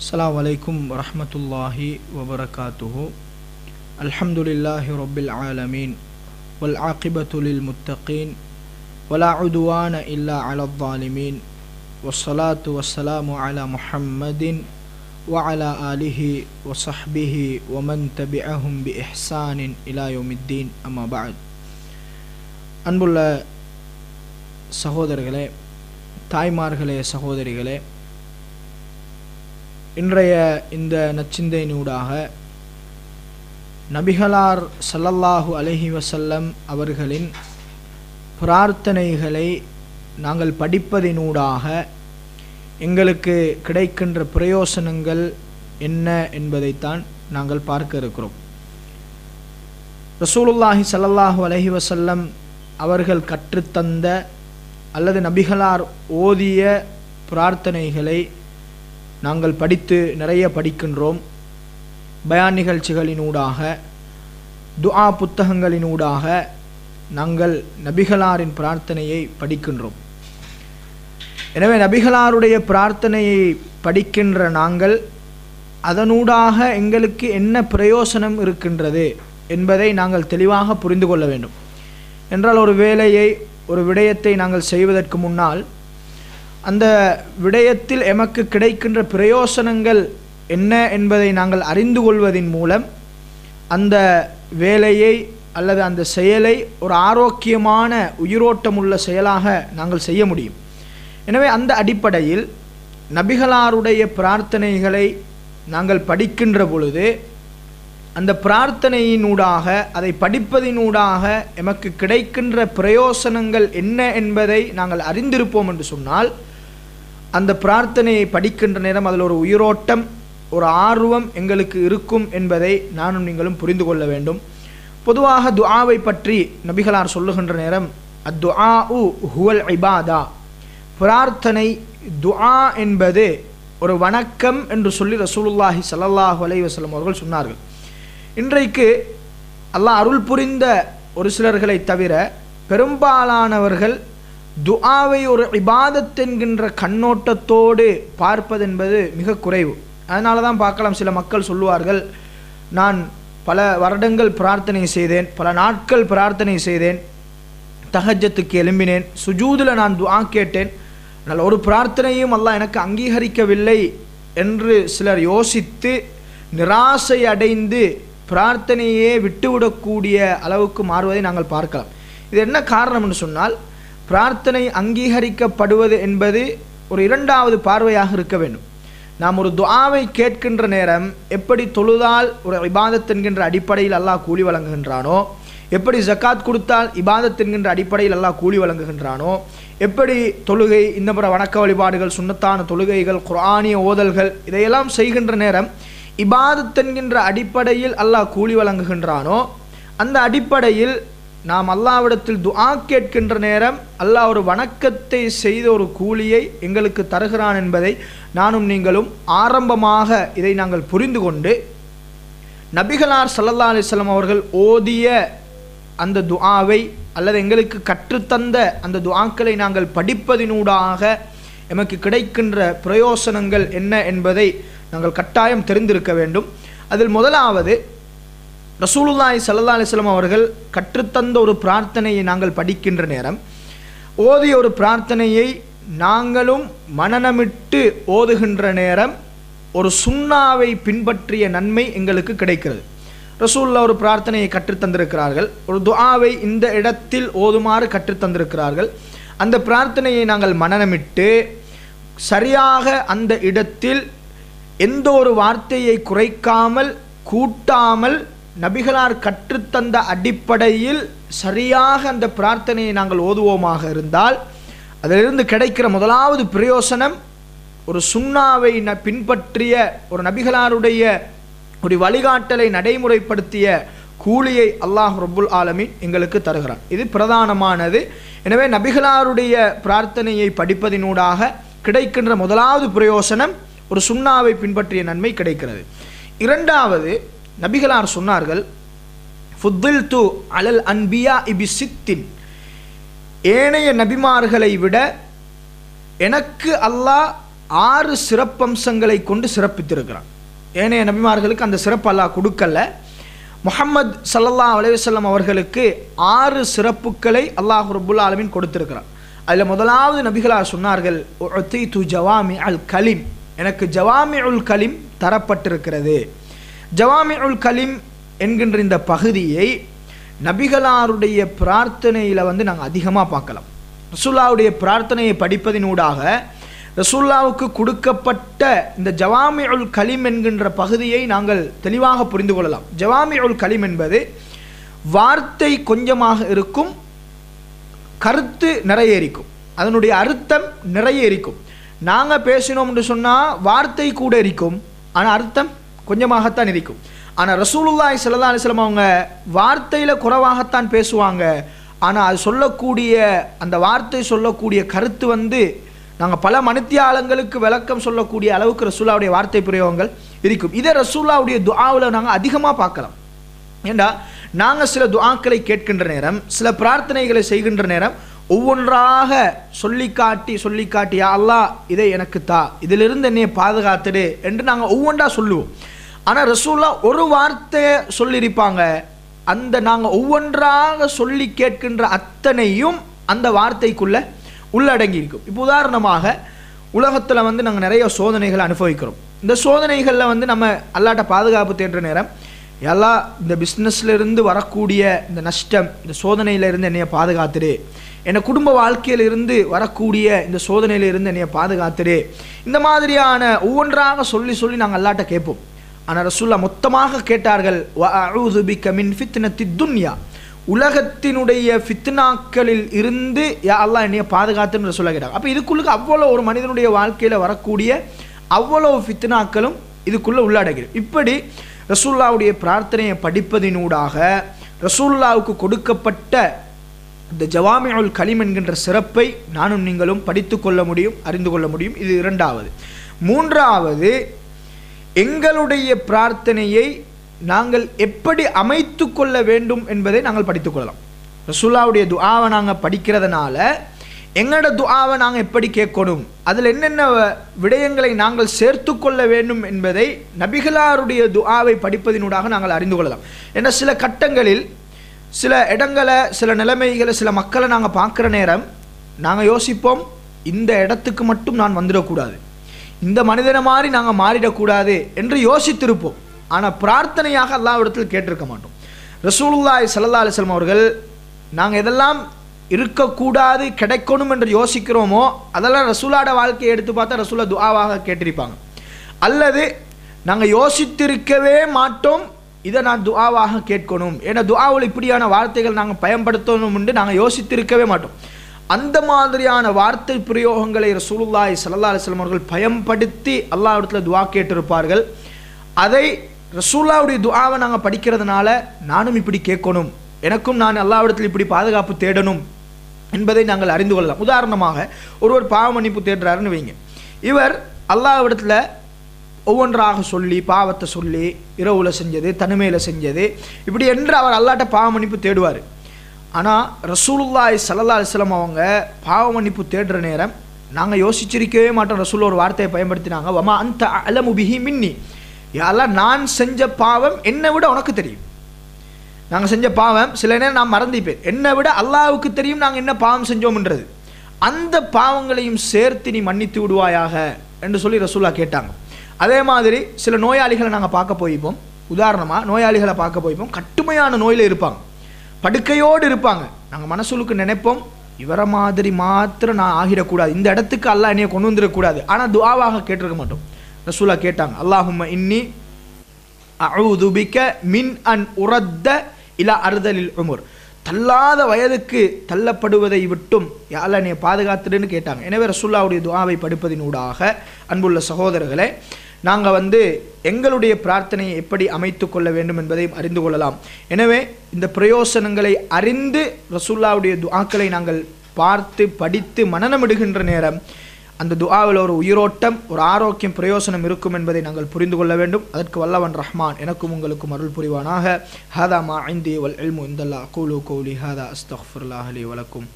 السلام عليكم ورحمة الله وبركاته. الحمد لله رب العالمين والعاقبة للمتقين ولا عدوان إلا على الظالمين والصلاة والسلام على محمد وعلى آله وصحبه ومن تبعهم بإحسان إلى يوم الدين. أما بعد أنبل سهودر غلي تايمار غلي سهودر غلي இன்றைய இந்த நச்சிந்தையினூடாக நபிகளார் சல்லல்லாஹு அலஹி வசல்லம் அவர்களின் பிரார்த்தனைகளை நாங்கள் படிப்பதினூடாக எங்களுக்கு கிடைக்கின்ற பிரயோசனங்கள் என்ன என்பதைத்தான் நாங்கள் பார்க்க இருக்கிறோம். ரசூலுல்லாஹி சல்லல்லாஹு அலஹி வசல்லம் அவர்கள் கற்றுத்தந்த அல்லது நபிகளார் ஓதிய பிரார்த்தனைகளை நாங்கள் படித்து நிறைய படிக்கின்றோம். பயான் நிகழ்ச்சிகளினூடாக துஆ புத்தகங்களினூடாக நாங்கள் நபிகளாரின் பிரார்த்தனையை படிக்கின்றோம். எனவே நபிகளாருடைய பிரார்த்தனையை படிக்கின்ற நாங்கள் அதனூடாக எங்களுக்கு என்ன பிரயோசனம் இருக்கின்றது என்பதை நாங்கள் தெளிவாக புரிந்து கொள்ள வேண்டும். என்றால் ஒரு வேலையை ஒரு விடயத்தை நாங்கள் செய்வதற்கு முன்னால் அந்த விடயத்தில் எமக்கு கிடைக்கின்ற பிரயோசனங்கள் என்ன என்பதை நாங்கள் அறிந்து கொள்வதின் மூலம் அந்த வேலையை அல்லது அந்த செயலை ஒரு ஆரோக்கியமான உயிரோட்டமுள்ள செயலாக நாங்கள் செய்ய முடியும். எனவே அந்த அடிப்படையில் நபிகளாருடைய பிரார்த்தனைகளை நாங்கள் படிக்கின்ற பொழுது அந்த பிரார்த்தனையினூடாக அதை படிப்பதினூடாக எமக்கு கிடைக்கின்ற பிரயோசனங்கள் என்ன என்பதை நாங்கள் அறிந்திருப்போம் என்று சொன்னால் அந்த பிரார்த்தனையை படிக்கின்ற நேரம் அதில் ஒரு உயிரோட்டம் ஒரு ஆர்வம் எங்களுக்கு இருக்கும் என்பதை நானும் நீங்களும் புரிந்து கொள்ள வேண்டும். பொதுவாக துஆவை பற்றி நபிகளார் சொல்லுகின்ற நேரம் அத்துஆ உ ஹுவல் ஐபாதா பிரார்த்தனை துஆ என்பது ஒரு வணக்கம் என்று சொல்லி ரசூலுல்லாஹி சல்லாஹூ அலைஹி வசலம் அவர்கள் சொன்னார்கள். இன்றைக்கு அல்லாஹ் அருள் புரிந்த ஒரு சிலர்களை தவிர பெரும்பாலானவர்கள் துஆவை ஒரு இபாதத் என்கின்ற கண்ணோட்டத்தோடு பார்ப்பதென்பது மிக குறைவு. அதனால தான் பார்க்கலாம் சில மக்கள் சொல்லுவார்கள் நான் பல வருடங்கள் பிரார்த்தனை செய்தேன் பல நாட்கள் பிரார்த்தனை செய்தேன் தகஜத்துக்கு எழும்பினேன் சுஜூதில் நான் துஆ கேட்டேன் அதனால் ஒரு பிரார்த்தனையும் அல்லாஹ் எனக்கு அங்கீகரிக்கவில்லை என்று சிலர் யோசித்து நிராசை அடைந்து பிரார்த்தனையே விட்டுவிடக்கூடிய அளவுக்கு மாறுவதை நாங்கள் பார்க்கலாம். இது என்ன காரணம்னு சொன்னால் பிரார்த்தனை அங்கீகரிக்கப்படுவது என்பது ஒரு இரண்டாவது பார்வையாக இருக்க வேண்டும். நாம் ஒரு துவாவை கேட்கின்ற நேரம் எப்படி தொழுதால் ஒரு இபாதத் என்கின்ற அடிப்படையில் அல்லாஹ் கூலி வழங்குகின்றானோ எப்படி ஜக்காத் கொடுத்தால் இபாதத் என்கின்ற அடிப்படையில் அல்லாஹ் கூலி வழங்குகின்றானோ எப்படி தொழுகை இந்த முறை வணக்க வழிபாடுகள் சுண்ணத்தான தொழுகைகள் குரானிய ஓதல்கள் இதையெல்லாம் செய்கின்ற நேரம் இபாதத் என்கின்ற அடிப்படையில் அல்லாஹ் கூலி வழங்குகின்றானோ அந்த அடிப்படையில் நாம் அல்லாவிடத்தில் துஆ கேட்கின்ற நேரம் அல்லாஹ் ஒரு வணக்கத்தை செய்த ஒரு கூலியை எங்களுக்கு தருகிறான் என்பதை நானும் நீங்களும் ஆரம்பமாக இதை நாங்கள் புரிந்து கொண்டு நபிகளார் சல்லல்லா அலிஸ்லாம் அவர்கள் ஓதிய அந்த துஆவை அல்லது எங்களுக்கு கற்றுத்தந்த அந்த துஆக்களை நாங்கள் படிப்பதினூடாக எமக்கு கிடைக்கின்ற பிரயோசனங்கள் என்ன என்பதை நாங்கள் கட்டாயம் தெரிந்திருக்க வேண்டும். அதில் முதலாவது ரசூலுல்லாய் சல்லா அலிஸ்லாம் அவர்கள் கற்றுத்தந்த ஒரு பிரார்த்தனையை நாங்கள் படிக்கின்ற நேரம் ஓதிய ஒரு பிரார்த்தனையை நாங்களும் மனநமிட்டு ஓதுகின்ற நேரம் ஒரு சுண்ணாவை பின்பற்றிய நன்மை எங்களுக்கு கிடைக்கிறது. ரசூல்லா ஒரு பிரார்த்தனையை கற்றுத்தந்திருக்கிறார்கள். ஒரு துஆவை இந்த இடத்தில் ஓதுமாறு கற்றுத்தந்திருக்கிறார்கள். அந்த பிரார்த்தனையை நாங்கள் மனநமிட்டு சரியாக அந்த இடத்தில் எந்த ஒரு வார்த்தையை குறைக்காமல் கூட்டாமல் நபிகளார் கற்றுத்தந்த அடிப்படையில் சரியாக அந்த பிரார்த்தனையை நாங்கள் ஓதுவோமாக இருந்தால் அதிலிருந்து கிடைக்கிற முதலாவது பிரயோசனம் ஒரு சுண்ணாவை ந பின்பற்றிய ஒரு நபிகளாருடைய ஒரு வழிகாட்டலை நடைமுறைப்படுத்திய கூலியை அல்லாஹ் ரபுல் ஆலமின் எங்களுக்கு தருகிறான். இது பிரதானமானது. எனவே நபிகளாருடைய பிரார்த்தனையை படிப்பதினூடாக கிடைக்கின்ற முதலாவது பிரயோசனம் ஒரு சுண்ணாவை பின்பற்றிய நன்மை கிடைக்கிறது. இரண்டாவது நபிகளார் சொன்னார்கள் ஃபுத்தில் து அலல் அன்பியா இபி சித்தின். ஏனைய நபிமார்களை விட எனக்கு அல்லாஹ் ஆறு சிறப்பம்சங்களை கொண்டு சிறப்பித்திருக்கிறான். ஏனைய நபிமார்களுக்கு அந்த சிறப்பு அல்லாஹ் கொடுக்கல. முஹம்மது சல்லல்லா அலைஹி அவர்களுக்கு ஆறு சிறப்புகளை அல்லாஹ் ரப்புல் ஆலமின் கொடுத்திருக்கிறான். அதில் முதலாவது நபிகளார் சொன்னார்கள் து ஜவாமி அல் கலிம். எனக்கு ஜவாமி உல் கலிம் தரப்பட்டிருக்கிறது. ஜவாமி உல் கலிம் என்கின்ற இந்த பகுதியை நபிகளாருடைய பிரார்த்தனையில் வந்து நாங்கள் அதிகமாக பார்க்கலாம். ரசுல்லாவுடைய பிரார்த்தனையை படிப்பதினூடாக ரசுல்லாவுக்கு கொடுக்கப்பட்ட இந்த ஜவாமி உல் கலிம் என்கின்ற பகுதியை நாங்கள் தெளிவாக புரிந்து கொள்ளலாம். ஜவாமி உல் கலிம் என்பது வார்த்தை கொஞ்சமாக இருக்கும் கருத்து நிறைய இருக்கும் அதனுடைய அர்த்தம் நிறைய இருக்கும் நாங்கள் பேசினோம்னு சொன்னால் வார்த்தை கூட இருக்கும் ஆனால் அர்த்தம் கொஞ்சமாகத்தான் இருக்கும். ஆனால் ரசூலுல்லாய் சல்லா அலிஸ்லாம் அவங்க வார்த்தையில் குறைவாகத்தான் பேசுவாங்க. ஆனால் அது சொல்லக்கூடிய அந்த வார்த்தை சொல்லக்கூடிய கருத்து வந்து நாங்கள் பல மனுத்தியாளங்களுக்கு விளக்கம் சொல்லக்கூடிய அளவுக்கு ரசூல்லாவுடைய வார்த்தை பிரயோகங்கள் இருக்கும். இதை ரசூல்லாவுடைய துஆவில் நாங்கள் அதிகமாக பார்க்கலாம். ஏண்டா நாங்கள் சில துஆக்களை கேட்கின்ற நேரம் சில பிரார்த்தனைகளை செய்கின்ற நேரம் ஒவ்வொன்றாக சொல்லி காட்டி சொல்லி காட்டி அல்லாஹ் இதை எனக்கு தா இதிலிருந்து என்னையை பாதுகாத்துடு என்று நாங்கள் ஒவ்வொன்றா சொல்லுவோம். ஆனால் ரசூல்லா ஒரு வார்த்தையை சொல்லியிருப்பாங்க. அந்த நாங்கள் ஒவ்வொன்றாக சொல்லி கேட்கின்ற அத்தனையும் அந்த வார்த்தைக்குள்ள உள்ளடங்கி இருக்கும். இப்போ உதாரணமாக உலகத்தில் வந்து நாங்கள் நிறைய சோதனைகளை அனுபவிக்கிறோம். இந்த சோதனைகளில் வந்து நம்ம அல்லாட்ட பாதுகாப்பு தேடுற நேரம் எல்லா இந்த பிஸ்னஸ்லேருந்து வரக்கூடிய இந்த நஷ்டம் இந்த சோதனையிலேருந்து என்னைய பாதுகாத்துடு. என்னை குடும்ப வாழ்க்கையிலிருந்து வரக்கூடிய இந்த சோதனையிலிருந்து என்னைய பாதுகாத்துடு. இந்த மாதிரியான ஒவ்வொன்றாக சொல்லி சொல்லி நாங்கள் அல்லாட்ட கேட்போம். ஆனால் ரசூல்லா மொத்தமாக கேட்டார்கள் துன்யா. உலகத்தினுடைய ஃபித்னாக்களில் இருந்து யா அல்லாஹ் என்னைய பாதுகாத்துன்னு சொல்ல கேட்டாங்க. அப்போ இதுக்குள்ளுக்கு அவ்வளோ ஒரு மனிதனுடைய வாழ்க்கையில் வரக்கூடிய அவ்வளோ ஃபித்னாக்களும் இதுக்குள்ளே உள்ளடங்கிடும் இப்படி ரசூல்லாவுடைய பிரார்த்தனையை படிப்பதினூடாக ரசூல்லாவுக்கு கொடுக்கப்பட்ட இந்த ஜவாமியுல் கலிம் என்கின்ற சிறப்பை நானும் நீங்களும் படித்து கொள்ள முடியும் அறிந்து கொள்ள முடியும். இது இரண்டாவது. மூன்றாவது எங்களுடைய பிரார்த்தனையை நாங்கள் எப்படி அமைத்து கொள்ள வேண்டும் என்பதை நாங்கள் படித்துக் கொள்ளலாம். ரசூல்லாவுடைய துஆவை நாங்கள் படிக்கிறதுனால எங்களோட துஆவை நாங்கள் எப்படி கேட்கணும் அதில் என்னென்ன விடயங்களை நாங்கள் சேர்த்து கொள்ள வேண்டும் என்பதை நபிகளாருடைய துஆவை படிப்பதினூடாக நாங்கள் அறிந்து கொள்ளலாம். ஏன்னா சில கட்டங்களில் சில இடங்களை சில நிலைமைகளை சில மக்களை நாங்கள் பார்க்குற நேரம் நாங்கள் யோசிப்போம் இந்த இடத்துக்கு மட்டும் நான் வந்துடக்கூடாது. இந்த மனிதனை மாதிரி நாங்கள் மாறிடக்கூடாது என்று யோசித்திருப்போம். ஆனால் பிரார்த்தனையாக அல்லாவிடத்தில் கேட்டிருக்க மாட்டோம். ரசூலுல்லாய் சல்லா அலிஸ்லாம் அவர்கள் நாங்கள் எதெல்லாம் இருக்கக்கூடாது கிடைக்கணும் என்று யோசிக்கிறோமோ அதெல்லாம் ரசூலாட வாழ்க்கையை எடுத்து பார்த்தா ரசூலா துஆவாக கேட்டிருப்பாங்க. அல்லது நாங்கள் யோசித்திருக்கவே மாட்டோம் இதை நான் துஆவாக கேட்கணும். ஏன்னா துஆவில் இப்படியான வார்த்தைகள் நாங்கள் பயன்படுத்தணும் என்று நாங்கள் யோசித்திருக்கவே மாட்டோம். அந்த மாதிரியான வார்த்தை பிரயோகங்களை ரசூலுல்லாய் சல்லா அலிஸ்லாம் அவர்கள் பயன்படுத்தி அல்லாஹ்விடத்தில் துவா கேட்டிருப்பார்கள். அதை ரசூல்லாவுடைய துவாவை நாங்கள் படிக்கிறதுனால நானும் இப்படி கேட்கணும். எனக்கும் நான் அல்லாவிடத்தில் இப்படி பாதுகாப்பு தேடணும் என்பதை நாங்கள் அறிந்து கொள்ளலாம். உதாரணமாக ஒருவர் பாவ மன்னிப்பு தேடுறாருன்னு வைங்க. இவர் அல்லாவிடத்தில் ஒவ்வொன்றாக சொல்லி பாவத்தை சொல்லி இரவுல செஞ்சது தனிமையில் செஞ்சது இப்படி என்று அவர் அல்லாட்ட பாவ மன்னிப்பு தேடுவார். ஆனால் ரசூலுல்லாய் சல்லா அலிஸ்லாம் அவங்க பாவ மன்னிப்பு தேடுற நேரம் நாங்கள் யோசிச்சிருக்கவே மாட்டோம். ரசூல் ஒரு வார்த்தையை பயன்படுத்தினாங்க. வமா அந்த அலமுபிஹி மின்னி. யாரெல்லாம் நான் செஞ்ச பாவம் என்னை விட உனக்கு தெரியும். நாங்கள் செஞ்ச பாவம் சில நேரம் நான் மறந்துப்பேன். என்னை விட அல்லாவுக்கு தெரியும் நாங்கள் என்ன பாவம் செஞ்சோம்ன்றது. அந்த பாவங்களையும் சேர்த்து நீ மன்னித்து விடுவாயாக என்று சொல்லி ரசூல்லா கேட்டாங்க. அதே மாதிரி சில நோயாளிகளை நாங்கள் பார்க்க போய்ப்போம். உதாரணமாக நோயாளிகளை பார்க்க போய்ப்போம். கட்டுமையான நோயில் இருப்பாங்க. படுக்கையோடு இருப்பாங்க. நாங்கள் மனசுலுக்கு நினைப்போம் இவரை மாதிரி மாத்திரம் நான் ஆகிடக்கூடாது. இந்த இடத்துக்கு அல்லாஹ் என்னையை கொண்டு வந்துடக்கூடாது. ஆனால் துவாவாக கேட்டிருக்க மாட்டோம். ரசூலா கேட்டாங்க அல்லாஹும் இன்னி அழுதுபிக்க மின் அன் உரத்த இலா அறுதலில் உமர். தள்ளாத வயதுக்கு தள்ளப்படுவதை விட்டும் யாழ் என்னையை பாதுகாத்துடுன்னு கேட்டாங்க. எனவே ரசூல்லாவுடைய துவாவை படிப்பதினூடாக அன்புள்ள சகோதரர்களே நாங்கள் வந்து எங்களுடைய பிரார்த்தனையை எப்படி அமைத்து கொள்ள வேண்டும் என்பதையும் அறிந்து கொள்ளலாம். எனவே இந்த பிரயோசனங்களை அறிந்து ரசூல்லாவுடைய துஆக்களை நாங்கள் பார்த்து படித்து மனநமிடுகின்ற நேரம் அந்த துஆவில் ஒரு உயிரோட்டம் ஒரு ஆரோக்கியம் பிரயோசனம் இருக்கும் என்பதை நாங்கள் புரிந்து கொள்ள வேண்டும். அதற்கு வல்லவன் ரஹ்மான் எனக்கும் உங்களுக்கும் அருள் புரிவானாக. ஹாதா மா ஐந்தி வல் இல்மு இந்தல்லா கூலு கோலி ஹதா. அஸ்தஃபுல்லாஹலி அலி வலக்கும்.